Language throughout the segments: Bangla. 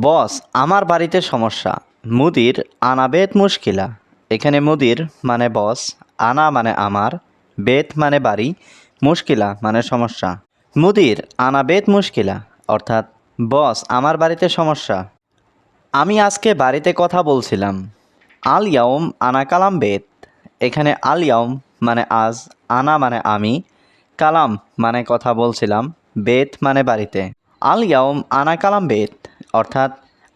বস, আমার বাড়িতে সমস্যা। মুদির আনা বেত মুশকিলা। এখানে মুদির মানে বস, আনা মানে আমার, বেত মানে বাড়ি, মুশকিলা মানে সমস্যা। মুদির আনা বেত মুশকিলা, অর্থাৎ বস, আমার বাড়িতে সমস্যা। আমি আজকে বাড়িতে কথা বলছিলাম। আল ইয়াউম আনা কালাম বেত। এখানে আল ইয়াউম মানে আজ, আনা মানে আমি, কালাম মানে কথা বলছিলাম, বেত মানে বাড়িতে। আল ইয়াউম আনা কালাম বেত। অর্থাৎ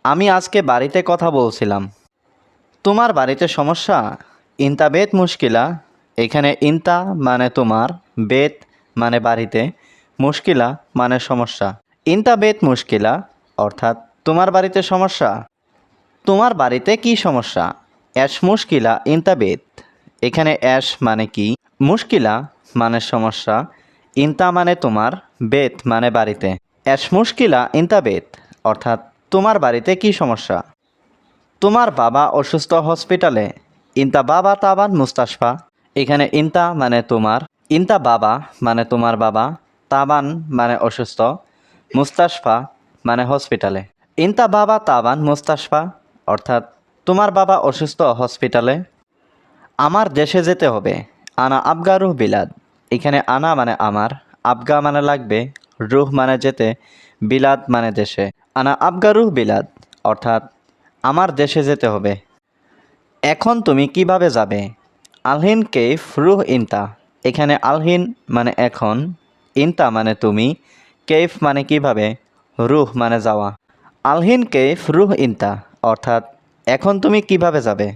আমি আজকে বাড়িতে কথা বলছিলাম। তোমার বাড়িতে সমস্যা? ইনতা বেত মুশকিলা। এখানে ইনতা মানে তোমার, বেত মানে বাড়িতে। মুশকিলা মানে সমস্যা। ইনতা বেত মুশকিলা, অর্থাৎ তোমার বাড়িতে সমস্যা? তোমার বাড়িতে কি সমস্যা? অ্যাশ মুশকিলা, ইনতা বেত। এখানে অ্যাশ মানে কি? মুশকিলা মানে সমস্যা। ইনতা মানে তোমার, বেত মানে বাড়িতে। অ্যাশ মুশকিলা, ইনতা বেত। অর্থাৎ তোমার বাড়িতে কি সমস্যা? তোমার বাবা অসুস্থ হসপিটালে। ইনতা বাবা তাবান মুস্তাশফা। এখানে ইনতা মানে তোমার, ইনতা বাবা মানে তোমার বাবা, তাবান মানে অসুস্থ, মুস্তাশফা মানে হসপিটালে। ইনতা বাবা তাবান মুস্তাশফা, অর্থাৎ তোমার বাবা অসুস্থ হসপিটালে। আমার দেশে যেতে হবে। আনা আবগারুহ বিলাদ। এখানে আনা মানে আমার, আবগা মানে লাগবে, রুহ মানে যেতে, বিলাদ মানে দেশে। আনা আবগারুহ বিলাদ, অর্থাৎ আমার দেশে যেতে হবে। এখন তুমি কীভাবে যাবে? আলহিন কেফ রুহ ইনতা। এখানে আলহিন মানে এখন, ইনতা মানে তুমি কেফ মানে কীভাবে? রুহ মানে যাওয়া। আলহিন কেফ রুহ ইনতা, অর্থাৎ এখন তুমি কীভাবে যাবে?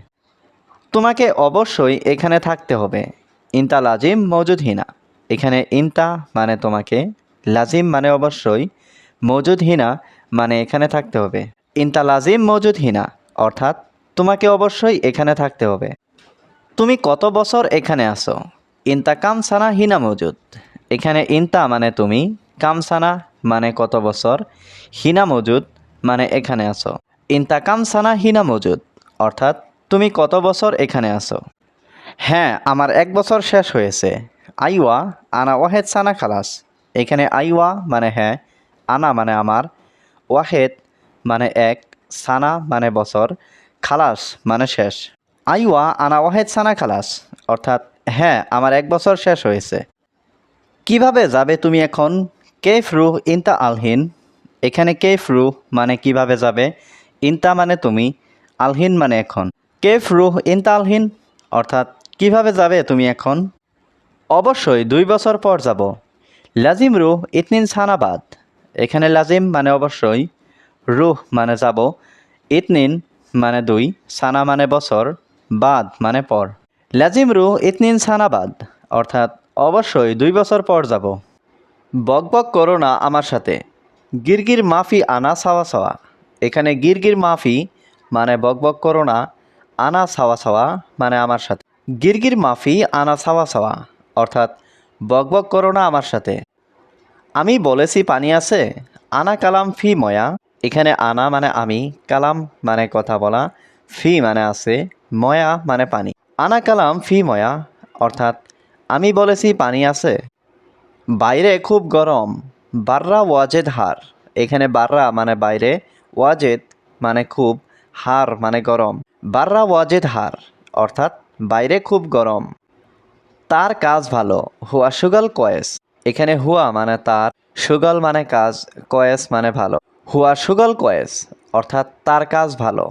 তোমাকে অবশ্যই এখানে থাকতে হবে। ইনতা লাজিম মজুদ হিনা। এখানে ইনতা মানে তোমাকে, লাজিম মানে অবশ্যই মজুদ হিনা মানে এখানে থাকতে হবে। ইনতা লাজিম মজুদ হিনা, অর্থাৎ তোমাকে অবশ্যই এখানে থাকতে হবে। তুমি কত বছর এখানে আসো ইনতা কামসানা হিনা মজুদ। এখানে ইনতা মানে তুমি, কামসানা মানে কত বছর? হিনা মজুদ মানে এখানে আসো ইনতা কামসানা হিনা মজুদ, অর্থাৎ তুমি কত বছর এখানে আসো হ্যাঁ আমার এক বছর শেষ হয়েছে। আইওয়া আনা ওয়াহেদ সানা খালাস। এখানে আইওয়া মানে হ্যাঁ আনা মানে আমার। ওয়াহেদ মানে এক, সানা মানে বছর, খালাস মানে শেষ। আইওয়া, আনা ওয়াহেদ, সানা, খালাস। অর্থাৎ হ্যাঁ আমার এক বছর শেষ হয়েছে। কীভাবে যাবে তুমি এখন? কেফ রুহ ইনতা আলহিন। এখানে কেফ রুহ মানে কীভাবে যাবে? ইনতা মানে তুমি, আলহিন মানে এখন। কেফ রুহ ইনতা আলহিন? অর্থাৎ, কীভাবে যাবে তুমি এখন? অবশ্যই দুই বছর পর যাব। লাজিম রুহ ইতনিন সানাবাদ। এখানে লাজিম মানে অবশ্যই, রুহ মানে যাব, ইতনিন মানে দুই, সানা মানে বছর, বাদ মানে পর। লাজিম, রুহ, ইতনিন সানাবাদ অর্থাৎ অবশ্যই দুই বছর পর যাব। বক বক করো না আমার সাথে। গিরগির মাফি আনা সাওয়া সাওয়া। এখানে গিরগির মাফি মানে বক বক করো না, আনা সাওয়া সাওয়া মানে আমার সাথে। গিরগির মাফি আনা সাওয়া সাওয়া, অর্থাৎ বক বক করো না আমার সাথে। আমি বলেছি পানি আছে। আনা কালাম ফি ময়া। এখানে আনা মানে আমি, কালাম মানে কথা বলা, ফি মানে আছে, ময়া মানে পানি। আনা কালাম ফি ময়া, অর্থাৎ আমি বলেছি পানি আছে। বাইরে খুব গরম, বাররা ওয়াজেদ হার। এখানে বাররা মানে বাইরে, ওয়াজেদ মানে খুব, হার মানে গরম। বাররা ওয়াজেদ হার, অর্থাৎ বাইরে খুব গরম। তার কাজ ভালো, হুয়া সুগল কয়েস। এখানে হুয়া মানে তার, সুগল মানে কাজ, কয়েস মানে ভালো। হুয়া সুগল কয়েস, অর্থাৎ তার কাজ ভালো।